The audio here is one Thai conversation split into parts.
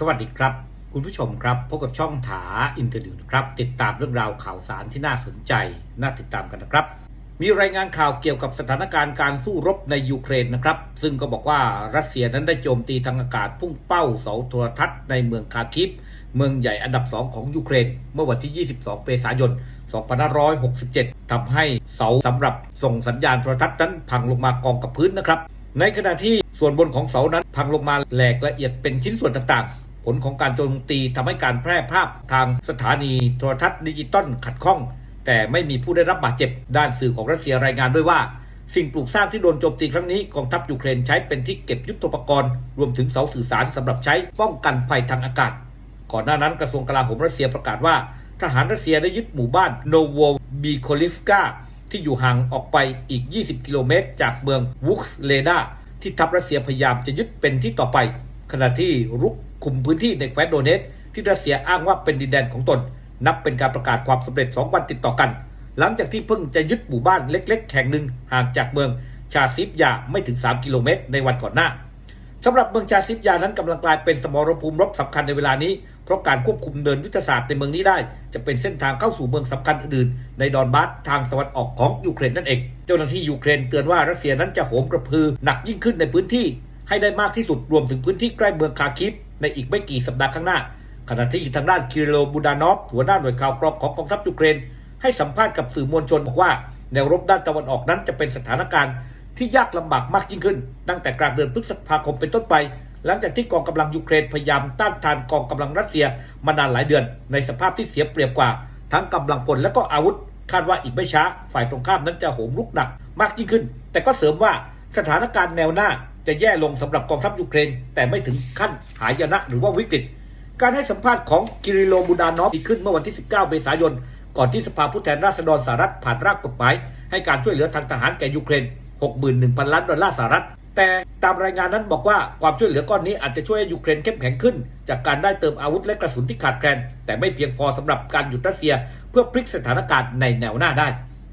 สวัสดีครับ คุณผู้ชมครับพบกับช่องถาอินเทอร์วิวนะครับ ติดตามเรื่องราวข่าวสารที่น่าสนใจ น่าติดตามกันนะครับ มีรายงานข่าวเกี่ยวกับสถานการณ์การสู้รบในยูเครนนะครับ ซึ่งก็บอกว่ารัสเซียนั้นได้โจมตีทางอากาศพุ่งเป้าเสาโทรทัศน์ในเมืองคาคิฟเมืองใหญ่อันดับ 2 ของยูเครน เมื่อวันที่ 22 เมษายน 2567ทำให้เสาสำหรับส่งสัญญาณโทรทัศน์นั้นพังลงมากองกับพื้นนะครับ ในขณะที่ส่วนบนของเสานั้นพังลงมาแหลกละเอียดเป็นชิ้นส่วนต่างๆ ผลของการโจมตีทำให้การแพร่ภาพทางสถานีโทรทัศน์ดิจิตอลขัดข้อง แต่ไม่มีผู้ได้รับบาดเจ็บ ด้านสื่อของรัสเซียรายงานด้วยว่า สิ่งปลูกสร้างที่โดนโจมตีครั้งนี้กองทัพยูเครนใช้เป็นที่เก็บยุทโธปกรณ์ รวมถึงเสาสื่อสารสำหรับใช้ป้องกันภัยทางอากาศ ก่อนหน้านั้นกระทรวงกลาโหมรัสเซียประกาศว่า ทหารรัสเซียได้ยึดหมู่บ้านโนโวบีโคลิฟกาที่อยู่ห่างออกไปอีก 20 กิโลเมตร จากเมืองวุกเลดาที่ทัพรัสเซียพยายามจะยึดเป็นที่ต่อไป ขณะที่รุกคุมพื้นที่ในแคว้นโดเนตที่รัสเซียอ้างว่าเป็นดินแดนของตน นับเป็นการประกาศความสำเร็จ 2 วันติดต่อกัน หลังจากที่เพิ่งจะยึดหมู่บ้านเล็ก ๆ แห่งหนึ่งห่างจากเมืองชาซิฟยาไม่ถึง 3 กิโลเมตร ในวันก่อนหน้าสำหรับเมืองชาซิฟยานั้นกำลังกลายเป็นสมรภูมิรบสำคัญในเวลานี้ เพราะการควบคุมเดินยุทธศาสตร์ในเมืองนี้ได้ จะเป็นเส้นทางเข้าสู่เมืองสำคัญอื่นๆในดอนบาสทางตะวันออกของยูเครนนั่นเอง เจ้าหน้าที่ยูเครนเตือนว่ารัสเซียนั้นจะโหมกระพือหนักยิ่งขึ้นในพื้นที่ ให้ได้มากที่สุดรวมถึงพื้นที่ใกล้เมืองคาคิฟในอีกไม่กี่สัปดาห์ข้างหน้า ขณะที่ทางด้านคิริโลบูดานอฟหัวหน้าหน่วยข่าวกรองของกองทัพยูเครน ให้สัมภาษณ์กับสื่อมวลชนบอกว่าแนวรบด้านตะวันออกนั้นจะเป็นสถานการณ์ที่ยากลำบากมากยิ่งขึ้น ตั้งแต่กลางเดือนพฤษภาคมเป็นต้นไป หลังจากที่กองกำลังยูเครนพยายามต้านทานกองกำลังรัสเซียมานานหลายเดือน ในสภาพที่เสียเปรียบกว่า ทั้งกำลังพลและก็อาวุธ คาดว่าอีกไม่ช้า ฝ่ายตรงข้ามนั้นจะโหมลุกหนัก มากยิ่งขึ้น แต่ก็เสริมว่าสถานการณ์แนวหน้า จะแย่ลงสำหรับกองทัพยูเครน แต่ไม่ถึงขั้นหายนะหรือว่าวิกฤต การให้สัมภาษณ์ของกิริโลบูดานอฟที่ขึ้นเมื่อวันที่ 19 เมษายน ก่อนที่สภาผู้แทนราษฎรสหรัฐผ่านร่างกฎหมาย ให้การช่วยเหลือทางทหารแก่ยูเครน 61,000 ล้านดอลลาร์สหรัฐ แต่ตามรายงานนั้นบอกว่าความช่วยเหลือก้อนนี้อาจจะช่วยให้ยูเครนเข้มแข็งขึ้น จากการได้เติมอาวุธและกระสุนที่ขาดแคลน แต่ไม่เพียงพอสำหรับการหยุดรัสเซีย เพื่อพลิกสถานการณ์ในแนวหน้าได้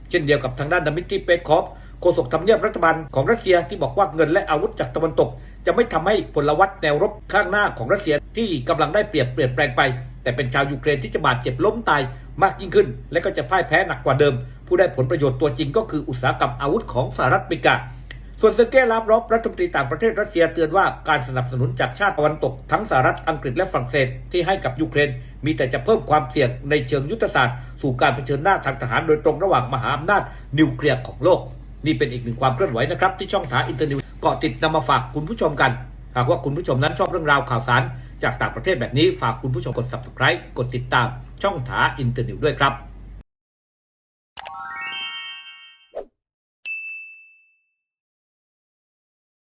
เช่นเดียวกับทางด้านดมิตรีเปสคอฟ โฆษกทำเนียบรัฐบาลของรัสเซียที่บอกว่าเงินและอาวุธจากตะวันตก จะไม่ทำให้พลวัตแนวรบข้างหน้าของรัสเซียที่กำลังได้เปรียบเปลี่ยนแปลงไป แต่เป็นชาวยูเครนที่จะบาดเจ็บล้มตายมากยิ่งขึ้น และก็จะพ่ายแพ้หนักกว่าเดิม ผู้ได้ผลประโยชน์ตัวจริงก็คืออุตสาหกรรมอาวุธของสหรัฐอเมริกาส่วนเซอร์เกย์ลาฟรอฟรัฐมนตรีต่างประเทศรัสเซียเตือนว่าการสนับสนุนจากชาติตะวันตก ทั้งสหรัฐอังกฤษและฝรั่งเศสที่ให้กับยูเครน มีแต่จะเพิ่มความเสี่ยงในเชิงยุทธศาสตร์ สู่การเผชิญหน้าทางทหารโดยตรงระหว่างมหาอำนาจนิวเคลียร์ของโลก นี่เป็นอีกหนึ่งความเคลื่อนไหวนะครับที่ช่องถาอินเตอร์นิวเกาะติดนำมาฝากคุณผู้ชมกันหากว่าคุณผู้ชมนั้นชอบเรื่องราวข่าวสารจากต่างประเทศแบบนี้ฝากคุณผู้ชมกด subscribe กดติดตามช่องถาอินเตอร์นิวด้วยครับ